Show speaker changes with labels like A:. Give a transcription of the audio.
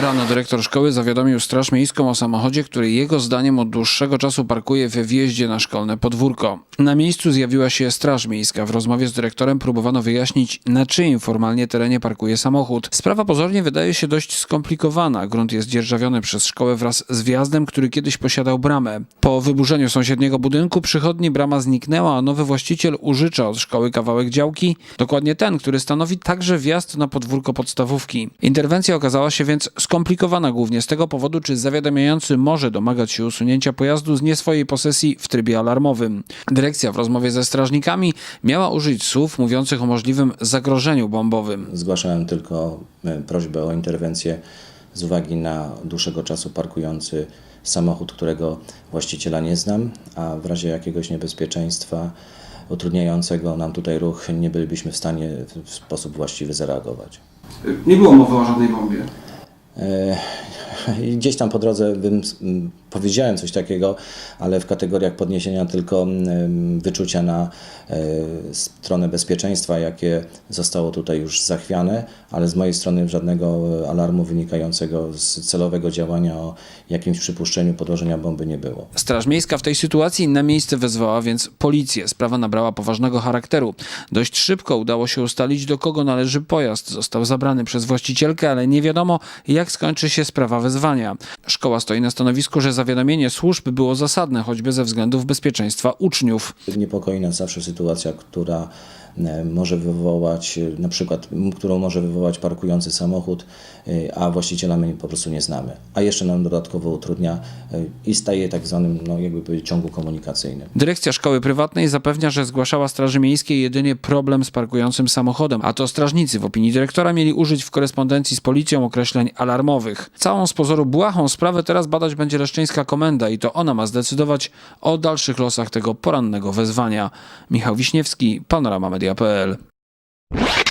A: Rano dyrektor szkoły zawiadomił Straż Miejską o samochodzie, który jego zdaniem od dłuższego czasu parkuje we wjeździe na szkolne podwórko. Na miejscu zjawiła się Straż Miejska. W rozmowie z dyrektorem próbowano wyjaśnić, na czyim formalnie terenie parkuje samochód. Sprawa pozornie wydaje się dość skomplikowana. Grunt jest dzierżawiony przez szkołę wraz z wjazdem, który kiedyś posiadał bramę. Po wyburzeniu sąsiedniego budynku przychodni brama zniknęła, a nowy właściciel użycza od szkoły kawałek działki, dokładnie ten, który stanowi także wjazd na podwórko podstawówki. Interwencja okazała się więc skomplikowana głównie z tego powodu, czy zawiadamiający może domagać się usunięcia pojazdu z nieswojej posesji w trybie alarmowym. Dyrekcja w rozmowie ze strażnikami miała użyć słów mówiących o możliwym zagrożeniu bombowym.
B: Zgłaszałem tylko e, prośbę o interwencję z uwagi na dłuższego czasu parkujący samochód, którego właściciela nie znam, a w razie jakiegoś niebezpieczeństwa utrudniającego nam tutaj ruch nie bylibyśmy w stanie w sposób właściwy zareagować.
A: Nie było mowy o żadnej bombie.
B: E, i Gdzieś tam po drodze bym mm, powiedziałem coś takiego, ale w kategoriach podniesienia tylko mm, wyczucia na e, stronę bezpieczeństwa, jakie zostało tutaj już zachwiane, ale z mojej strony żadnego alarmu wynikającego z celowego działania o jakimś przypuszczeniu podłożenia bomby nie było.
A: Straż Miejska w tej sytuacji na miejsce wezwała więc policję. Sprawa nabrała poważnego charakteru. Dość szybko udało się ustalić, do kogo należy pojazd. Został zabrany przez właścicielkę, ale nie wiadomo, jak skończy się sprawa wezwania. Szkoła stoi na stanowisku, że zawiadomienie służb było zasadne, choćby ze względów bezpieczeństwa uczniów.
B: Niepokoi nas zawsze sytuacja, która może wywołać, e, na przykład, którą może wywołać parkujący samochód, e, a właściciela my po prostu nie znamy. A jeszcze nam dodatkowo utrudnia e, i staje tak zwanym, no jakby ciągu komunikacyjnym.
A: Dyrekcja szkoły prywatnej zapewnia, że zgłaszała Straży Miejskiej jedynie problem z parkującym samochodem, a to strażnicy w opinii dyrektora mieli użyć w korespondencji z policją określeń alarmowych. Całą z pozoru błahą sprawę teraz badać będzie Leszczyńska Komenda i to ona ma zdecydować o dalszych losach tego porannego wezwania. Michał Wiśniewski, Panorama Media.pl